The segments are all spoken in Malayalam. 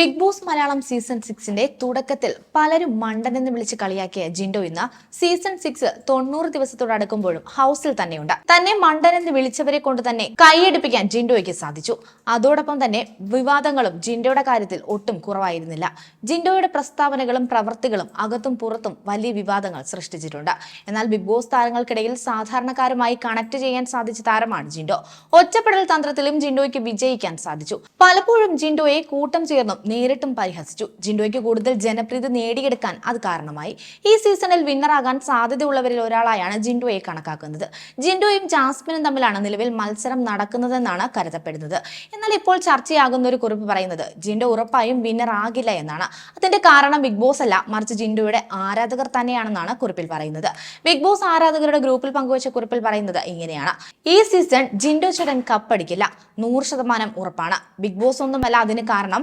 ബിഗ് ബോസ് മലയാളം സീസൺ സിക്സിന്റെ തുടക്കത്തിൽ പലരും മണ്ടൻ എന്ന് വിളിച്ച് കളിയാക്കിയ ജിൻഡോ ഇന്ന് സീസൺ സിക്സ് തൊണ്ണൂറ് ദിവസത്തോടടുക്കുമ്പോഴും ഹൗസിൽ തന്നെയുണ്ട്. തന്നെ മണ്ടൻ എന്ന് വിളിച്ചവരെ കൊണ്ട് തന്നെ കൈയടിപ്പിക്കാൻ ജിൻഡോയ്ക്ക് സാധിച്ചു. അതോടൊപ്പം തന്നെ വിവാദങ്ങളും ജിൻഡോയുടെ കാര്യത്തിൽ ഒട്ടും കുറവായിരുന്നില്ല. ജിൻഡോയുടെ പ്രസ്താവനകളും പ്രവൃത്തികളും അകത്തും പുറത്തും വലിയ വിവാദങ്ങൾ സൃഷ്ടിച്ചിട്ടുണ്ട്. എന്നാൽ ബിഗ് ബോസ് താരങ്ങൾക്കിടയിൽ സാധാരണക്കാരുമായി കണക്ട് ചെയ്യാൻ സാധിച്ച താരമാണ് ജിൻഡോ. ഒറ്റപ്പെടൽ തന്ത്രത്തിലും ജിൻഡോയ്ക്ക് വിജയിക്കാൻ സാധിച്ചു. പലപ്പോഴും ജിൻഡോയെ കൂട്ടം ചേർന്നും നേരിട്ടും പരിഹസിച്ചു. ജിൻഡോയ്ക്ക് കൂടുതൽ ജനപ്രീതി നേടിയെടുക്കാൻ അത് കാരണമായി. ഈ സീസണിൽ വിന്നറാകാൻ സാധ്യതയുള്ളവരിൽ ഒരാളായാണ് ജിൻഡോയെ കണക്കാക്കുന്നത്. ജിൻഡോയും ജാസ്മിനും തമ്മിലാണ് നിലവിൽ മത്സരം നടക്കുന്നതെന്നാണ് കരുതപ്പെടുന്നത്. എന്നാൽ ഇപ്പോൾ ചർച്ചയാകുന്ന ഒരു കുറിപ്പ് പറയുന്നത് ജിൻഡോ ഉറപ്പായും വിന്നർ ആകില്ല എന്നാണ്. അതിന്റെ കാരണം ബിഗ് ബോസ് അല്ല മറിച്ച് ജിൻഡോയുടെ ആരാധകർ തന്നെയാണെന്നാണ് കുറിപ്പിൽ പറയുന്നത്. ബിഗ് ബോസ് ആരാധകരുടെ ഗ്രൂപ്പിൽ പങ്കുവച്ച കുറിപ്പിൽ പറയുന്നത് ഇങ്ങനെയാണ്. ഈ സീസൺ ജിൻഡോ ചേട്ടൻ കപ്പടിക്കില്ല. നൂറ് ശതമാനം ഉറപ്പാണ്. ബിഗ് ബോസ് ഒന്നുമല്ല അതിന് കാരണം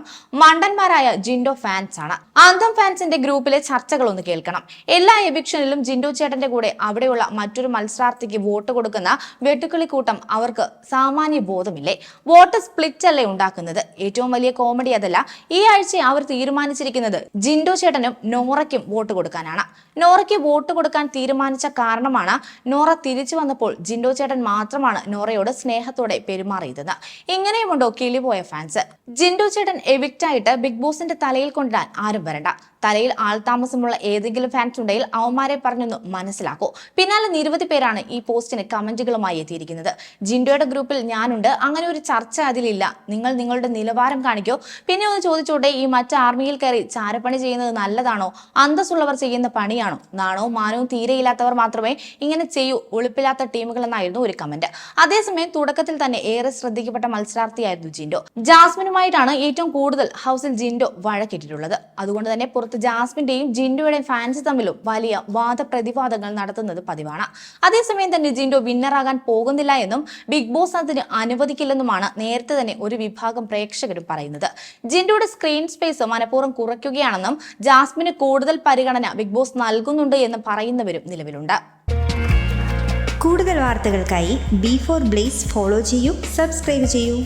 മണ്ടന്മാരായ ജിൻഡോ ഫാൻസ് ആണ്. അന്തം ഫാൻസിന്റെ ഗ്രൂപ്പിലെ ചർച്ചകൾ ഒന്ന് കേൾക്കണം. എല്ലാ എവിക്ഷനിലും ജിൻഡോ ചേട്ടന്റെ കൂടെ അവിടെയുള്ള മറ്റൊരു മത്സരാർത്ഥിക്ക് വോട്ട് കൊടുക്കുന്ന വെട്ടുക്കിളി കൂട്ടം അവർക്ക് സാമാന്യ ബോധമില്ലേ? വോട്ട് സ്പ്ലിറ്റ് അല്ലേ ഉണ്ടാക്കുന്നത്? ഏറ്റവും വലിയ കോമഡി അതല്ല ഈ ആഴ്ച അവർ തീരുമാനിച്ചിരിക്കുന്നത് ജിൻഡോ ചേട്ടനും നോറയ്ക്കും വോട്ട് കൊടുക്കാനാണ്. നോറയ്ക്ക് വോട്ട് കൊടുക്കാൻ തീരുമാനിച്ച കാരണമാണ് നോറ തിരിച്ചു വന്നപ്പോൾ ജിൻഡോ ചേട്ടൻ മാത്രമാണ് നോറയോട് സ്നേഹത്തോടെ പെരുമാറിയതെന്ന് ഇങ്ങനെയുമുണ്ടോ കിളിപോയ ഫാൻസ്? ജിൻഡോ ചേട്ടൻ എവിക്റ്റ് ആയിട്ട് ബിഗ് ബോസിന്റെ തലയിൽ കൊണ്ടിടാൻ ആരും വരണ്ട. തലയിൽ ആൾതാമസമുള്ള ഏതെങ്കിലും ഫാൻസ് ഉണ്ടെങ്കിൽ അവന്മാരെ പറഞ്ഞൊന്ന് മനസ്സിലാക്കൂ. പിന്നാലെ നിരവധി പേരാണ് ഈ പോസ്റ്റിന് കമന്റുകളുമായി എത്തിയിരിക്കുന്നത്. ജിൻഡോയുടെ ഗ്രൂപ്പിൽ ഞാനുണ്ട്. അങ്ങനെ ഒരു ചർച്ച അതിലില്ല. നിങ്ങൾ നിങ്ങളുടെ നിലവാരം കാണിക്കോ. പിന്നെ ഒന്ന് ചോദിച്ചോട്ടെ ഈ മറ്റ് ആർമിയിൽ കയറി ചാരപ്പണി ചെയ്യുന്നത് നല്ലതാണോ? അന്തസ്സുള്ളവർ ചെയ്യുന്ന പണിയാണോ? നാണവും മാനവും തീരെയില്ലാത്തവർ മാത്രമേ ഇങ്ങനെ ചെയ്യൂ. ഒളിപ്പില്ലാത്ത ടീമുകൾ എന്നായിരുന്നു ഒരു കമന്റ്. അതേസമയം തുടക്കത്തിൽ തന്നെ ഏറെ ശ്രദ്ധിക്കപ്പെട്ട മത്സരാർത്ഥിയായിരുന്നു ജിൻഡോ. ജാസ്മിനുമായിട്ടാണ് ഏറ്റവും കൂടുതൽ ഹൗസിൽ ജിൻഡോ വഴക്കിട്ടിട്ടുള്ളത്. അതുകൊണ്ട് തന്നെ പുറത്ത് ജാസ്മിന്റെയും ജിൻഡോയുടെയും ഫാൻസ് തമ്മിലും വലിയ വാദപ്രതിവാദങ്ങൾ നടത്തുന്നത് പതിവാണ്. അതേസമയം തന്നെ ജിൻഡോ വിന്നറാകാൻ പോകുന്നില്ല എന്നും ബിഗ് ബോസ് അതിന് അനുവദിക്കില്ലെന്നുമാണ് നേരത്തെ തന്നെ ഒരു വിഭാഗം പ്രേക്ഷകരും പറയുന്നത്. ജിൻഡോയുടെ സ്ക്രീൻ സ്പേസ് മനഃപൂർവം കുറയ്ക്കുകയാണെന്നും ജാസ്മിന് കൂടുതൽ പരിഗണന ബിഗ് ബോസ് നൽകുന്നുണ്ട് എന്ന് പറയുന്നവരും നിലവിലുണ്ട്. കൂടുതൽ വാർത്തകൾക്കായി ബി ഫോർ ബ്ലേസ് ഫോളോ ചെയ്യൂ സബ്സ്ക്രൈബ് ചെയ്യൂ.